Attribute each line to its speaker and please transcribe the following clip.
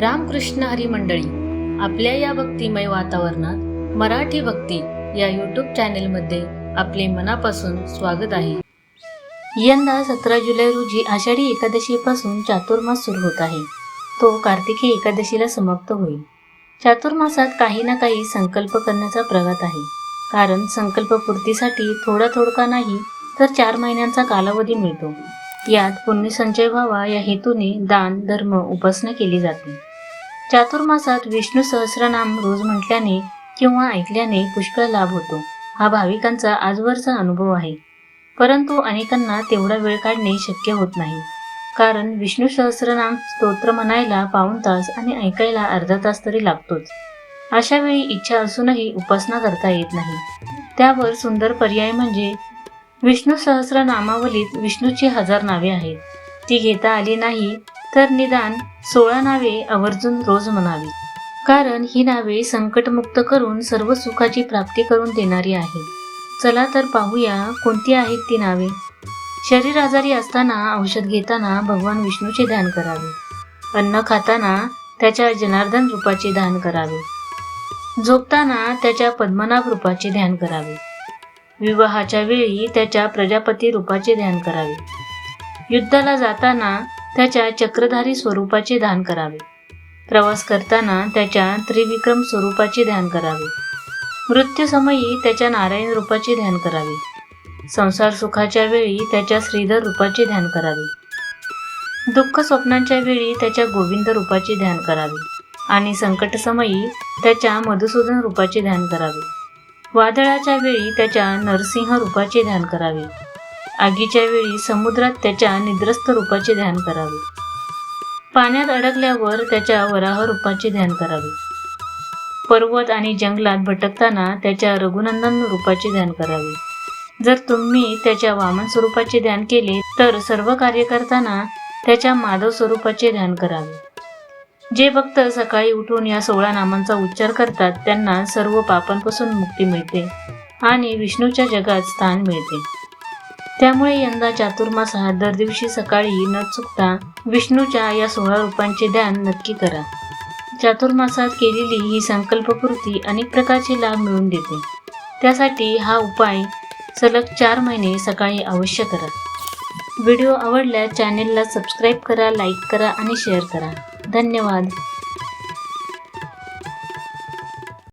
Speaker 1: रामकृष्ण हरी मंडळी आपल्या या भक्तिमय वातावरणात मराठी भक्ती या यूट्यूब चॅनेलमध्ये आपले मनापासून स्वागत आहे. यंदा सतरा जुलै रोजी आषाढी एकादशीपासून चातुर्मास सुरू होत आहे. तो कार्तिकी एकादशीला समाप्त होईल. चातुर्मासात काही ना काही संकल्प करण्याचा प्रघात आहे. कारण संकल्पपूर्तीसाठी थोडा थोडका नाही तर चार महिन्यांचा कालावधी मिळतो. यात पुण्यसंचय व्हावा या हेतूने दान धर्म उपासना केली जाते. चातुर्मासात विष्णू सहस्रनाम रोज म्हटल्याने किंवा ऐकल्याने पुष्कळ लाभ होतो. हा भाविकांचा आजवरचा अनुभव आहे. परंतु अनेकांना तेवढा वेळ काढणे शक्य होत नाही. कारण विष्णू सहस्रनाम स्तोत्र म्हणायला पाऊण तास आणि ऐकायला अर्धा तास तरी लागतोच. अशा वेळी इच्छा असूनही उपासना करता येत नाही. त्यावर सुंदर पर्याय म्हणजे विष्णू सहस्रनामावलीत विष्णूची हजार नावे आहेत. ती घेता आली नाही तर निदान सोळा नावे आवर्जून रोज म्हणावी. कारण ही नावे संकटमुक्त करून सर्व सुखाची प्राप्ती करून देणारी आहे. चला तर पाहूया कोणती आहेत ती नावे. शरीर आजारी असताना औषध घेताना भगवान विष्णूचे ध्यान करावे. अन्न खाताना त्याच्या जनार्दन रूपाचे ध्यान करावे. झोपताना त्याच्या पद्मनाभ रूपाचे ध्यान करावे. विवाहाच्या वेळी त्याच्या प्रजापती रूपाचे ध्यान करावे. युद्धाला जाताना त्याच्या चक्रधारी स्वरूपाचे ध्यान करावे. प्रवास करताना त्याच्या त्रिविक्रम स्वरूपाचे ध्यान करावे. मृत्यूसमयी त्याच्या नारायण रूपाचे ध्यान करावे. संसार सुखाच्या वेळी त्याच्या श्रीधर रूपाचे ध्यान करावे. दुःख स्वप्नांच्या वेळी त्याच्या गोविंद रूपाचे ध्यान करावे. आणि संकटसमयी त्याच्या मधुसूदन रूपाचे ध्यान करावे. वादळाच्या वेळी त्याच्या नरसिंह रूपाचे ध्यान करावे. आगीच्या वेळी समुद्रात त्याच्या निद्रस्त रूपाचे ध्यान करावे. पाण्यात अडकल्यावर त्याच्या वराह रूपाचे ध्यान करावे. पर्वत आणि जंगलात भटकताना त्याच्या रघुनंदन रूपाचे ध्यान करावे. जर तुम्ही त्याच्या वामन स्वरूपाचे ध्यान केले तर सर्व कार्य करताना त्याच्या माधव स्वरूपाचे ध्यान करावे. जे भक्त सकाळी उठून या सोळा नामांचा उच्चार करतात त्यांना सर्व पापांपासून मुक्ती मिळते आणि विष्णूच्या जगात स्थान मिळते. त्यामुळे यंदा चातुर्मास हा दर दिवशी सकाळी न चुकता विष्णूच्या या सोळा रूपांचे ध्यान नक्की करा. चातुर्मासात केलेली ही संकल्पपूर्ती अनेक प्रकारचे लाभ मिळवून देते. त्यासाठी हा उपाय सलग चार महिने सकाळी अवश्य करा. व्हिडिओ आवडल्यास चॅनेलला सबस्क्राईब करा लाईक करा आणि शेअर करा. धन्यवाद.